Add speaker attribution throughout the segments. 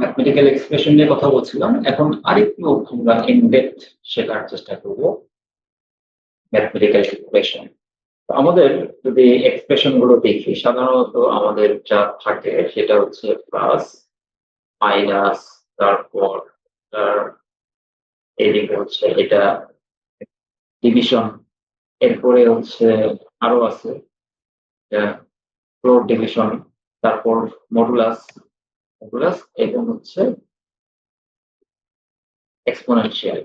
Speaker 1: Mathematical expression নিয়ে কথা বলছিলাম। এখন আরেকটু আমরা ইনডেপথ শেখার চেষ্টা করব। ম্যাথমেটিক্যাল এক্সপ্রেশন আমাদের যদি এক্সপ্রেশনগুলো দেখি, সাধারণত আমাদের যা থাকে সেটা হচ্ছে প্লাস মাইনাস তারপর এদিকে হচ্ছে এটা ডিভিশন এরপরে হচ্ছে আরও আছে ফ্লোর ডিভিশন তারপর মডুলাস মডুলাস এবং হচ্ছে এক্সপোনেনশিয়াল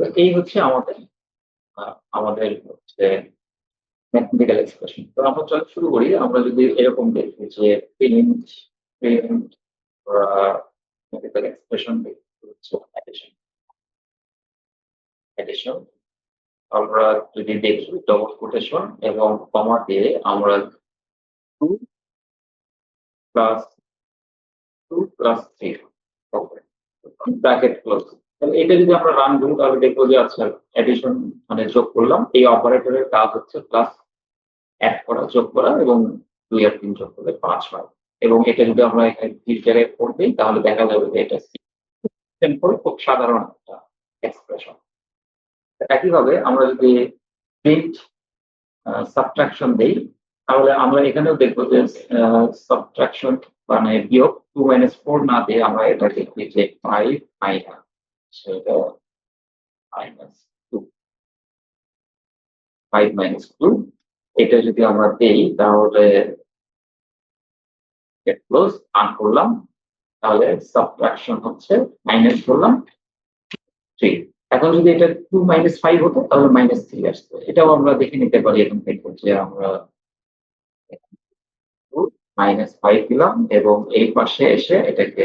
Speaker 1: তো এই হচ্ছে আমাদের আমাদের হচ্ছে ম্যাথমেটিক্যাল এক্সপ্রেশন তো আমরা চল, শুরু করি। আমরা যদি এরকম দেখি যে print print mathematical expression addition addition আমরা যদি দেখি ডবল কোটেশন এবং কমা দিয়ে আমরা two plus two plus three bracket close তাহলে এটা যদি আমরা রান করি তাহলে দেখব যে আচ্ছা এডিশন মানে যোগ করলাম এই অপারেটরের কাজ হচ্ছে প্লাস অ্যাড করা যোগ করা এবং দুই আর তিন যোগ করলে পাঁচ হয় এবং এটা যদি আমরা এখানে তিন জায়গায় দিই তাহলে দেখা যাবে যে এটা সিম্পল খুব সাধারণ একটা এক্সপ্রেশন একইভাবে আমরা যদি প্রিন্ট সাবট্রাকশন দেই তাহলে আমরা এখানেও দেখব যে সাবট্রাকশন মানে বিয়োগ টু মাইনাস ফোর না দিয়ে আমরা এটা দেখি যে ফাইভ মাইনাস সেটা minus two five minus two এটা যদি আমরা দেই তাহলে ক্লোজ আন করলাম, তাহলে সাবট্রাকশন হচ্ছে মাইনাস করলাম থ্রি এখন যদি এটা টু মাইনাস ফাইভ হতো, তাহলে মাইনাস থ্রি আসতো। এটাও আমরা দেখে নিতে পারি এখন থেকে যে আমরা মাইনাস ফাইভ দিলাম এবং এই পাশে এসে এটাকে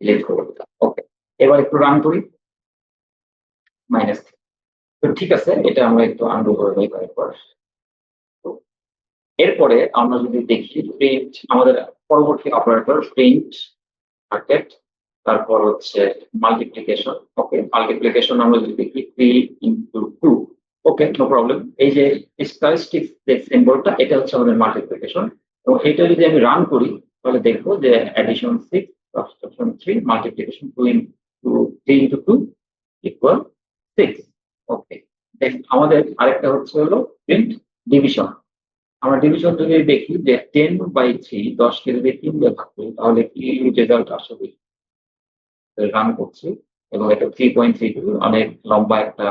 Speaker 1: ডিলিট করে দিলাম। ওকে এবার একটু রান করি। মাইনাস তো ঠিক আছে, এটা আমরা একটু আন্ডু করে নিই কয়েকবার এরপরে আমরা যদি দেখি প্রিন্ট আমাদের পরবর্তী অপারেটর প্রিন্ট মার্কেট তারপর হচ্ছে মাল্টিপ্লিকেশন ওকে মাল্টিপ্লিকেশন আমরা যদি দেখি three into two okay no problem এই যে স্টারিস্টিক সিম্বলটা এটা হচ্ছে আমাদের মাল্টিপ্লিকেশন এবং এটা যদি আমি রান করি, তাহলে দেখব যে addition six subtraction three multiplication two into three into two equal six okay দেখ আমাদের আরেকটা হচ্ছে হলো প্রিন্ট ডিভিশন আমরা ডিভিশন যদি দেখি যে টেন বাই থ্রি দশকে যদি তিন দিয়ে ভাগ করি, তাহলে কি রেজাল্ট আসবে রান করছি এবং এটা থ্রি পয়েন্ট থ্রি টু অনেক লম্বা একটা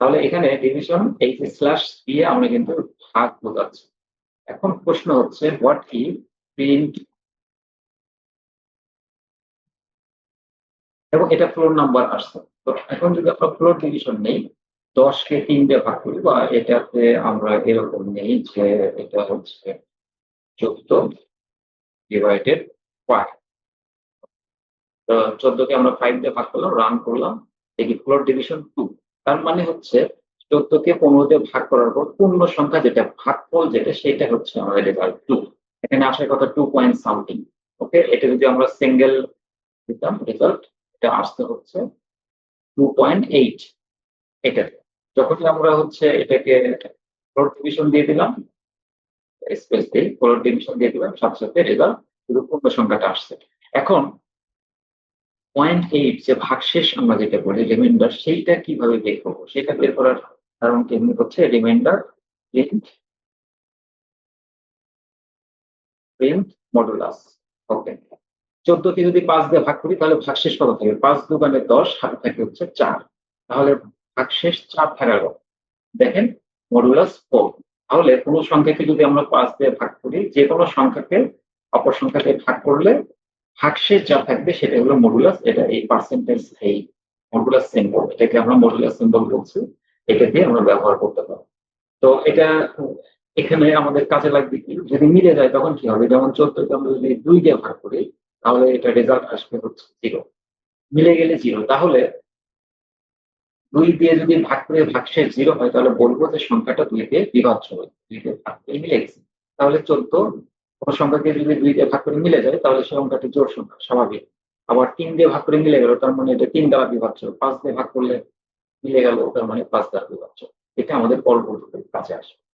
Speaker 1: তাহলে এখানে ডিভিশন এই স্ল্যাশ দিয়ে আমরা কিন্তু ভাগ বোঝাচ্ছি। এখন প্রশ্ন হচ্ছে হোয়াট কি প্রিন্ট এবং এটা ফ্লোর নাম্বার আসছে। তো এখন যদি আমরা ফ্লোর ডিভিশন নেই, দশকে তিন দিয়ে ভাগ করি, বা এটাতে আমরা এরকম নেই যে এটা হচ্ছে চোদ্দ ডিভাইডেড ফাইভ তো চোদ্দকে আমরা ফাইভ দিয়ে ভাগ করলাম রান করলাম, দেখি ফ্লোর ডিভিশন টু তার মানে হচ্ছে চোদ্দকে পনেরো দিয়ে ভাগ করার পর পূর্ণ সংখ্যা যেটা ভাগফল যেটা, সেটা হচ্ছে আমাদের রেজাল্ট টু এখানে আসার কথা টু পয়েন্ট সামথিং ওকে এটা যদি আমরা সিঙ্গেল দিতাম রেজাল্ট এটা আসতে হচ্ছে টু পয়েন্ট এইট এটা যখন আমরা হচ্ছে এটাকে ফ্লোর ডিভিশন দিয়ে দিলাম স্পেস দিয়ে ফ্লোর ডিভিশন দিয়ে দিলাম, সাথে সাথে রেজাল্ট শুধু পূর্ণ সংখ্যাটা আসছে। এখন পয়েন্ট এইট যে ভাগশেষ আমরা যেটা বলি রিমাইন্ডার সেইটা কীভাবে বের করব? সেটা বের করার কারণ কেমনি হচ্ছে remainder print print modulus okay চোদ্দকে যদি পাঁচ দিয়ে ভাগ করি, তাহলে ভাগশেষ কত থাকে পাঁচ দোকানে দশ হাতে থাকে হচ্ছে চার। তাহলে ভাগশেষ চার থাকার দেখেন মডুলাস ফোর তাহলে কোনো সংখ্যাকে যদি আমরা পাঁচ দিয়ে ভাগ করি, যে কোনো সংখ্যাকে অপর সংখ্যাকে ভাগ করলে ভাগশেষ যা থাকবে সেটা হলো মডুলাস এটা এই পার্সেন্টেজ এই মডুলাস সিম্বল এটাকে আমরা মডুলাস সিম্বল বলছি। এটা দিয়ে আমরা ব্যবহার করতে পারব। তো এটা এখানে আমাদের কাজে লাগবে কি? যদি মিলে যায় তখন কি হবে? যেমন চোদ্দকে আমরা যদি দুই দিয়ে ভাগ করি, তাহলে এটা রেজাল্ট আসবে হচ্ছে জিরো মিলে গেলে জিরো তাহলে দুই দিয়ে যদি ভাগ করে ভাগশেষ জিরো হয়, তাহলে বলব যে সংখ্যাটা দুই দিয়ে বিভাজ্য হয় দুই দিয়ে ভাগ করে মিলে গেছে। তাহলে চোদ্দ কোন সংখ্যাকে যদি দুই দিয়ে ভাগ করে মিলে যায়, তাহলে সংখ্যাটি জোর সংখ্যা, স্বাভাবিক। আবার তিন দিয়ে ভাগ করে মিলে গেল, তার মানে এটা তিন দ্বারা বিভাজ্য পাঁচ দিয়ে ভাগ করলে মিলে গেল তার মানে পাঁচ লাখ বিভাজ্য এটা আমাদের পরবর্তীতে কাছে আসবে।